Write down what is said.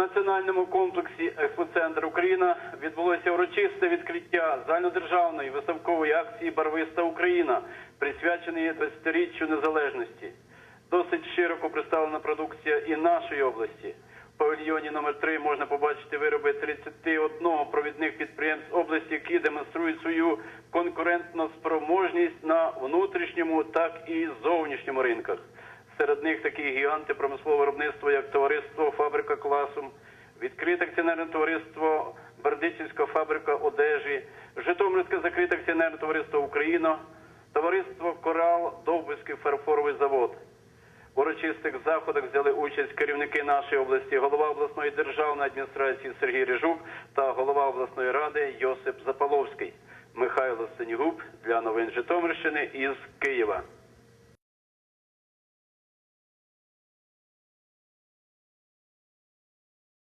національному комплексі Експоцентр Україна відбулося урочисте відкриття загальнодержавної виставкової акції Барвиста Україна, присвяченої 20-річчю незалежності. Досить широко представлена продукція і нашої області. В павільйоні номер 3 можна побачити вироби 31 провідних підприємств області, які демонструють свою конкурентну спроможність на внутрішньому, так і зовнішньому ринках. Серед них такі гіганти промислового виробництва, як товариство Фабрика класом, відкрите акціонерне товариство Бердичівська фабрика одежі, Житомирське закрите акціонерне товариство Україна, товариство Корал, Довбиський фарфоровий завод. В урочистих заходах взяли участь керівники нашої області, голова обласної державної адміністрації Сергій Рижук та голова обласної ради Йосип Запаловський. Михайло Синігуб для новин Житомирщини із Києва.